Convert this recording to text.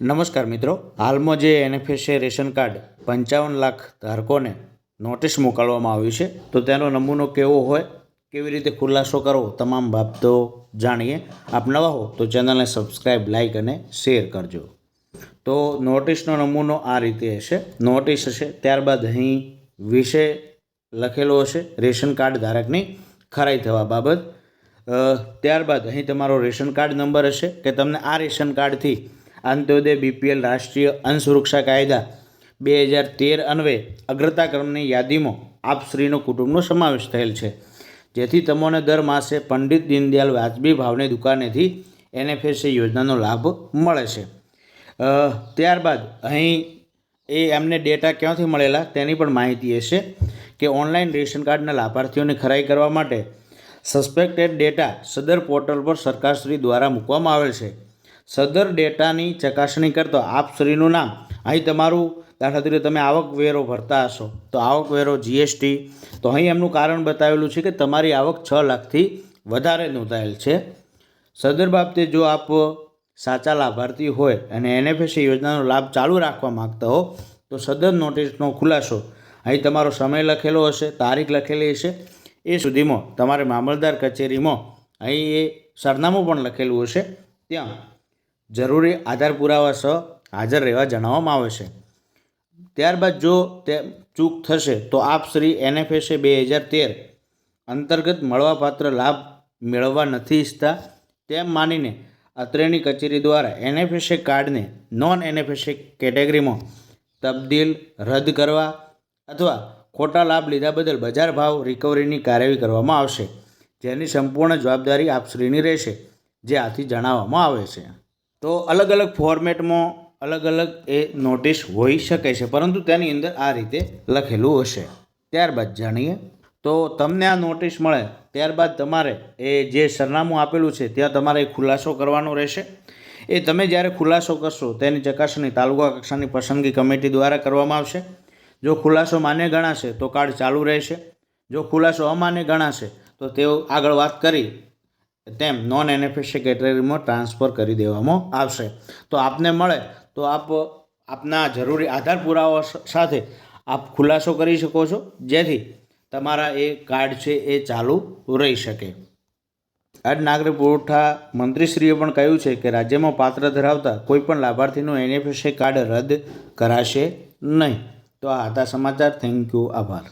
નમસ્કાર મિત્રો, હાલમાં જે એનએફએસએ રેશન કાર્ડ પંચાવન લાખ ધારકોને નોટિસ મોકલવામાં આવ્યું છે, તો તેનો નમૂનો કેવો હોય, કેવી રીતે ખુલાસો કરવો, તમામ બાબતો જાણીએ. આપ નવા હો તો ચેનલને સબસ્ક્રાઈબ લાઇક અને શેર કરજો. તો નોટિસનો નમૂનો આ રીતે હશે. નોટિસ હશે, ત્યારબાદ અહીં વિષય લખેલો હશે, રેશન કાર્ડ ધારકની ખરાઈ થવા બાબત. ત્યારબાદ અહીં તમારો રેશન કાર્ડ નંબર હશે, કે તમને આ રેશન કાર્ડથી અંત્યોદય બીપીએલ રાષ્ટ્રીય અન્નસુરક્ષા કાયદા બે હજાર તેર અન્વયે અગ્રતા ક્રમની યાદીમાં આપશ્રીનો કુટુંબનો સમાવેશ થયેલ છે. જેથી તમને દર માસે પંડિત દીનદયાલ વાજબી ભાવની દુકાનેથી એનએફએસએ યોજનાનો લાભ મળે છે. ત્યારબાદ અહીં એ એમને ડેટા ક્યાંથી મળેલા તેની પણ માહિતી હશે કે ઓનલાઈન રેશન કાર્ડના લાભાર્થીઓની ખરાઈ કરવા માટે સસ્પેક્ટેડ ડેટા સદર પોર્ટલ પર સરકારશ્રી દ્વારા મૂકવામાં આવેલ છે. સદર ડેટાની ચકાસણી કરતો આપશ્રીનું નામ. અહીં તમારું દાખલા તરીકે તમે આવકવેરો ભરતા હશો. તો આવકવેરો જીએસટી તો અહીં એમનું કારણ બતાવેલું છે કે તમારી આવક છ લાખથી વધારે નોંધાયેલ છે. સદર બાબતે જો આપ સાચા લાભાર્થી હોય અને એનએફએસી યોજનાનો લાભ ચાલુ રાખવા માગતા હો, તો સદર નોટિસનો ખુલાસો. અહીં તમારો સમય લખેલો હશે, તારીખ લખેલી હશે. એ સુધીમાં તમારે મામલદાર કચેરીમાં અહીં એ સરનામું પણ લખેલું હશે. ત્યાં જરૂરી આધાર પુરાવા સહ હાજર રહેવા જણાવવામાં આવે છે. ત્યારબાદ જો તે ચૂક થશે, તો આપ શ્રી એનએફએસએ બે હજાર તેર અંતર્ગત મળવાપાત્ર લાભ મેળવવા નથી ઈચ્છતા, તેમ માનીને અત્રેની કચેરી દ્વારા એનએફએસએ કાર્ડને નોન એનએફએસએ કેટેગરીમાં તબદીલ રદ કરવા અથવા ખોટા લાભ લીધા બદલ બજાર ભાવ રિકવરીની કાર્યવાહી કરવામાં આવશે. જેની સંપૂર્ણ જવાબદારી આપશ્રીની રહેશે, જે આથી જણાવવામાં આવે છે. તો અલગ અલગ ફોર્મેટમાં અલગ અલગ એ નોટિસ હોઈ શકે છે. પરંતુ તેની અંદર આ રીતે લખેલું હશે. ત્યારબાદ જાણીએ. તો તમને આ નોટિસ મળે. ત્યારબાદ તમારે એ જે સરનામું આપેલું છે, ત્યાં તમારે ખુલાસો કરવાનો રહેશે. એ તમે જ્યારે ખુલાસો કરશો, તેની ચકાસણી તાલુકા કક્ષાની પસંદગી કમિટી દ્વારા કરવામાં આવશે. જો ખુલાસો માન્ય ગણાશે, તો કાર્ડ ચાલુ રહેશે. જો ખુલાસો અમાન્ય ગણાશે, તો તેઓ આગળ વાત કરી તેમ નોન એનએફએસસી કેટેગરીમાં ટ્રાન્સફર કરી દેવામાં આવશે. તો આપને મળે તો આપ આપના જરૂરી આધાર પુરાવા સાથે આપ ખુલાસો કરી શકો છો, જેથી તમારા એ કાર્ડ છે એ ચાલુ રહી શકે. આજ નાગરિક પુરવઠા મંત્રીશ્રીએ પણ કહ્યું છે કે રાજ્યમાં પાત્ર ધરાવતા કોઈપણ લાભાર્થીનું એનએફએસએ કાર્ડ રદ કરાશે નહીં. તો આ હતા સમાચાર. થેન્ક યુ આભાર.